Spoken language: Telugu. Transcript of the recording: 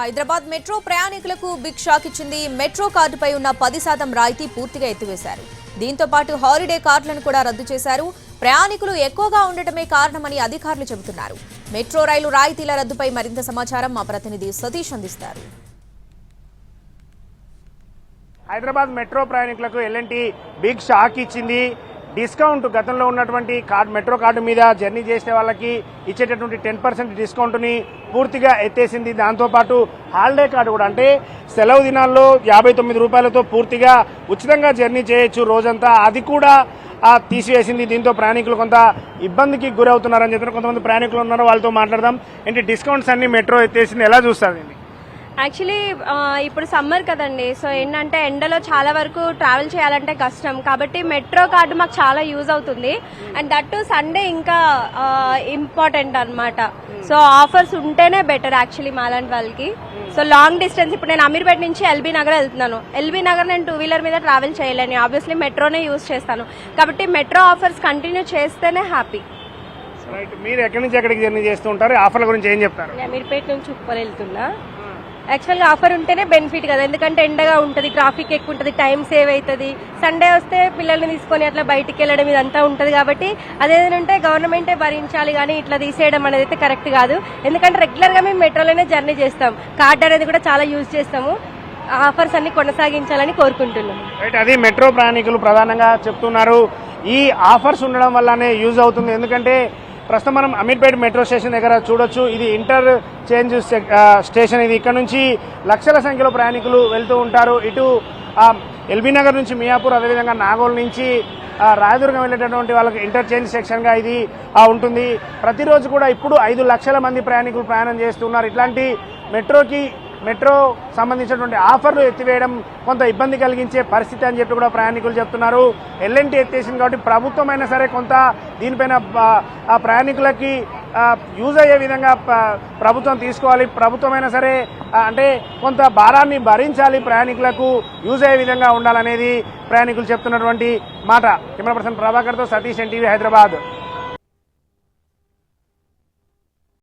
హైదరాబాద్ మెట్రో ప్రయాణికులకు బిగ్ షాక్ ఇచ్చింది. మెట్రో కార్డుపై ఉన్న పది శాతం రాయితీ పూర్తిగా ఎత్తివేశారు. దీంతో పాటు హాలిడే కార్డులను కూడా రద్దు చేశారు. ప్రయాణికులు ఎక్కువగా ఉండటమే కారణమని అధికారులు చెబుతున్నారు. మెట్రో రైలు రాయితీల రద్దుపై మరింత సమాచారం మా ప్రతినిధి సతీష్ అందిస్తారు. హైదరాబాద్ మెట్రో ప్రయాణికులకు L and T big shock ఇచ్చింది. డిస్కౌంట్ గతంలో ఉన్నటువంటి కార్డు మెట్రో కార్డు మీద జర్నీ చేసే వాళ్ళకి ఇచ్చేటటువంటి టెన్ పర్సెంట్ డిస్కౌంట్ని పూర్తిగా ఎత్తేసింది. దాంతోపాటు హాలిడే కార్డు కూడా అంటే సెలవు దినాల్లో యాభై తొమ్మిది రూపాయలతో పూర్తిగా ఉచితంగా జర్నీ చేయొచ్చు రోజంతా. అది కూడా తీసివేసింది. దీంతో ప్రయాణికులు కొంత ఇబ్బందికి గురవుతున్నారని చెప్పిన కొంతమంది ప్రయాణికులు ఉన్నారు. వాళ్ళతో మాట్లాడదాం. ఏంటి డిస్కౌంట్స్ అన్ని మెట్రో ఎత్తేసింది. ఎలా చూస్తారు యాక్చువల్లీ ఇప్పుడు సమ్మర్ కదండి సో ఏంటంటే ఎండలో చాలా వరకు ట్రావెల్ చేయాలంటే కష్టం. కాబట్టి మెట్రో కార్డు మాకు చాలా యూజ్ అవుతుంది. అండ్ దట్ సండే ఇంకా ఇంపార్టెంట్ అన్నమాట. సో ఆఫర్స్ ఉంటేనే బెటర్ యాక్చువల్లీ మాలాంటి వాళ్ళకి. సో లాంగ్ డిస్టెన్స్ ఇప్పుడు నేను అమీర్పేట నుంచి ఎల్బీ నగర్ వెళ్తున్నాను. ఎల్బీ నగర్ నేను టూ వీలర్ మీద ట్రావెల్ చేయలేను. ఆబ్వియస్లీ మెట్రోనే యూజ్ చేస్తాను. కాబట్టి మెట్రో ఆఫర్స్ కంటిన్యూ చేస్తేనే హ్యాపీ రైట్ మీరు ఎక్కడి నుంచి ఎక్కడికి జర్నీ చేస్తూ ఉంటారు? ఆఫర్ల గురించి ఏం చెప్తారు? అమీర్పేట నుంచి ఉప్పల్ వెళ్తున్నా. యాక్చువల్గా ఆఫర్ ఉంటేనే బెనిఫిట్ కదా. ఎందుకంటే ఎండగా ఉంటుంది ట్రాఫిక్ ఎక్కువ ఉంటుంది టైం సేవ్ అవుతుంది సండే వస్తే పిల్లల్ని తీసుకొని అట్లా బయటికి వెళ్ళడం ఇదంతా ఉంటుంది కాబట్టి అదేదైనా ఉంటే గవర్నమెంటే భరించాలి కానీ ఇట్లా తీసేయడం అనేది అయితే కరెక్ట్ కాదు. ఎందుకంటే రెగ్యులర్గా మేము మెట్రోలోనే జర్నీ చేస్తాం. కార్డ్ అనేది కూడా చాలా యూజ్ చేస్తాము. ఆఫర్స్ అన్ని కొనసాగించాలని కోరుకుంటున్నాం రైట్ అది మెట్రో ప్రయాణికులు ప్రధానంగా చెప్తున్నారు. ఈ ఆఫర్స్ ఉండడం వల్లనే యూజ్ అవుతుంది. ఎందుకంటే ప్రస్తుతం మనం అమీర్పేట మెట్రో స్టేషన్ దగ్గర చూడొచ్చు. ఇది ఇంటర్ చేంజ్ స్టేషన్ ఇది. ఇక్కడ నుంచి లక్షల సంఖ్యలో ప్రయాణికులు వెళ్తూ ఉంటారు. ఇటు ఎల్బీ నగర్ నుంచి మియాపూర్ అదేవిధంగా నాగోల్ నుంచి రాయదుర్గం వెళ్ళేటటువంటి వాళ్ళకి ఇంటర్చేంజ్ సెక్షన్గా ఇది ఉంటుంది. ప్రతిరోజు కూడా ఇప్పుడు ఐదు లక్షల మంది ప్రయాణికులు ప్రయాణం చేస్తున్నారు. ఇట్లాంటి మెట్రోకి మెట్రో సంబంధించినటువంటి ఆఫర్లు ఎత్తివేయడం కొంత ఇబ్బంది కలిగించే పరిస్థితి అని చెప్పి కూడా ప్రయాణికులు చెప్తున్నారు. ఎల్ఎన్టీ ఎత్తేసింది కాబట్టి ప్రభుత్వం అయినా సరే కొంత దీనిపైన ఆ, ప్రయాణికులకి యూజ్ అయ్యే విధంగా ప్రభుత్వం తీసుకోవాలి. ప్రభుత్వం అయినా సరే అంటే కొంత భారాన్ని భరించాలి ప్రయాణికులకు యూజ్ అయ్యే విధంగా ఉండాలనేది ప్రయాణికులు చెప్తున్నటువంటి మాట. కెమెరా పర్సన్ ప్రభాకర్తో సతీష్ ఎన్టీవీ హైదరాబాద్.